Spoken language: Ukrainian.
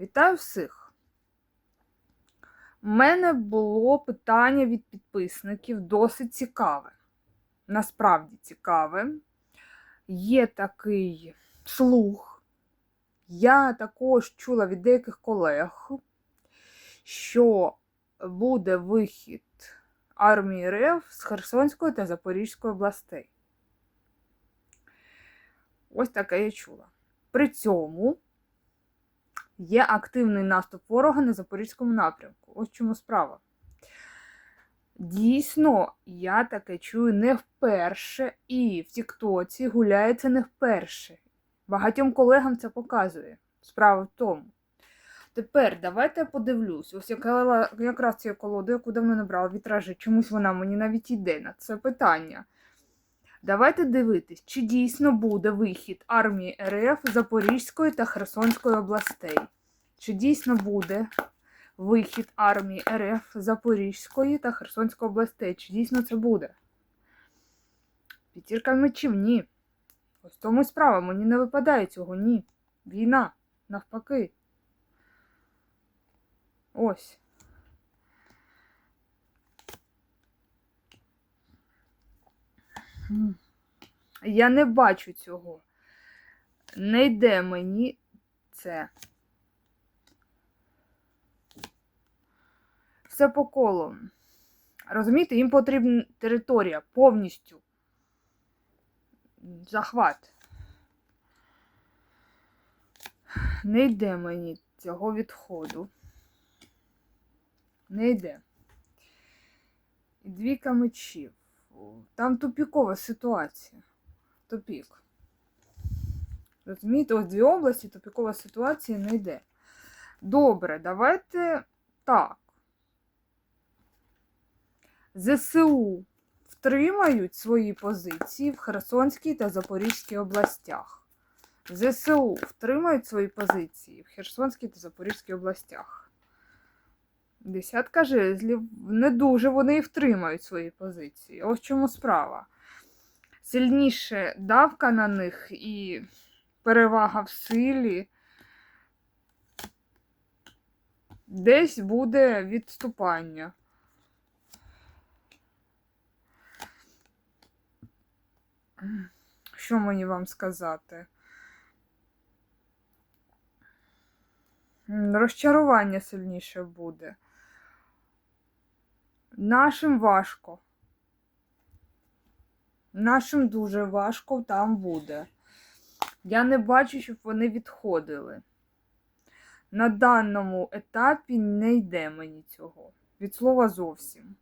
Вітаю всіх! У мене було питання від підписників досить цікаве. Насправді цікаве. Є такий слух. Я також чула від деяких колег, що буде вихід армії РФ з Херсонської та Запорізької областей. Ось таке я чула. При цьому є активний наступ ворога на Запорізькому напрямку. Ось чому справа. Дійсно, я таке чую не вперше, і в Тіктоці гуляється не вперше. Багатьом колегам це показує. Справа в тому. Тепер давайте я подивлюсь. Ось яка, якраз цю колоду, яку давно не брала вітражі, чомусь вона мені навіть йде на це питання. Давайте дивитись, чи дійсно буде вихід армії РФ Запорізької та Херсонської областей. Чи дійсно буде вихід армії РФ Запорізької та Херсонської областей? Чи дійсно це буде? П'ятірка мечів ні. Ось тому справа, мені не випадає цього, ні. Війна, навпаки. Ось. Я не бачу цього. Не йде мені це. Все по колу. Розумієте, їм потрібна територія повністю. Захват. Не йде мені цього відходу. Не йде. І двійка мечів. Там тупікова ситуація. Тупік. Розумієте, ось дві області, тупікова ситуація не йде. Добре, давайте ЗСУ втримають свої позиції в Херсонській та Запорізькій областях. ЗСУ втримають свої позиції в Херсонській та Запорізькій областях. Десятка жезлів не дуже вони і втримають свої позиції. Ось в чому справа. Сильніше давка на них і перевага в силі. Десь буде відступання. Що мені вам сказати? Розчарування сильніше буде. Нашим важко. Нашим дуже важко там буде. Я не бачу, щоб вони відходили. На даному етапі не йде мені цього. Від слова зовсім.